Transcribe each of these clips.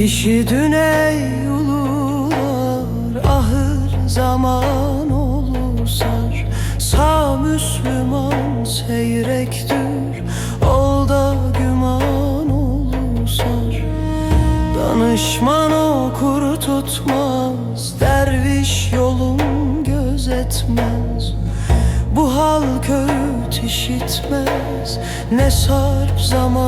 İşidün ey ulular ahır zaman olusar Sağ Müslüman seyrektir ol güman olusar Danışman okur tutmaz derviş yolun gözetmez. Bu halk öğüt işitmez ne sarp zaman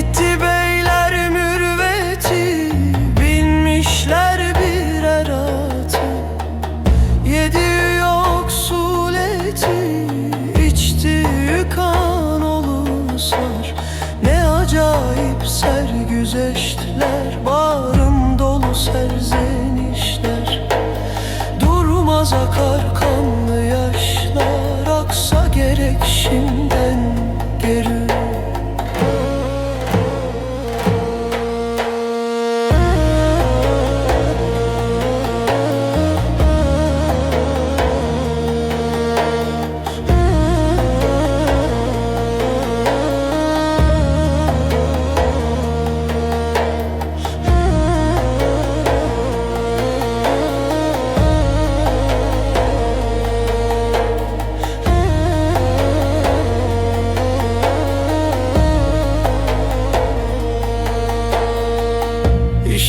Gitti beyler mürveti Binmişler birer atı Yedi yoksul eti içti yıkan olusar Ne acayip sergüzeştler Bağrım dolu serzenişler. Durmaz akar kanlı yaşlar Aksa gerek şimdiden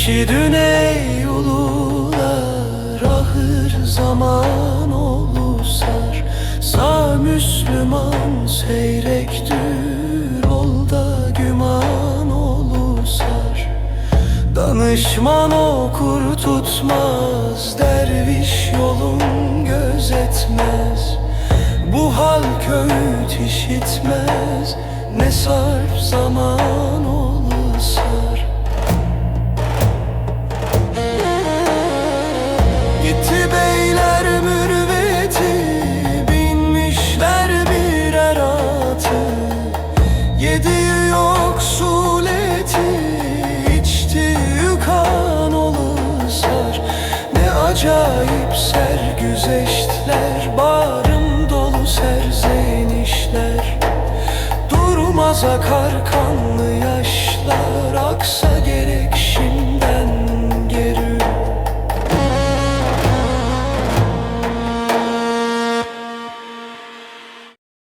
İşidün ey ulular ahır zaman olusar Sağ Müslüman seyrektir ol da güman olusar Danışman okur tutmaz derviş yolun gözetmez. Bu hal öğüt işitmez ne sarp zaman olusar Acayip sergüzeştler Bağrım dolu serzenişler Durmaz akar kanlı yaşlar Aksa gerek şimdi.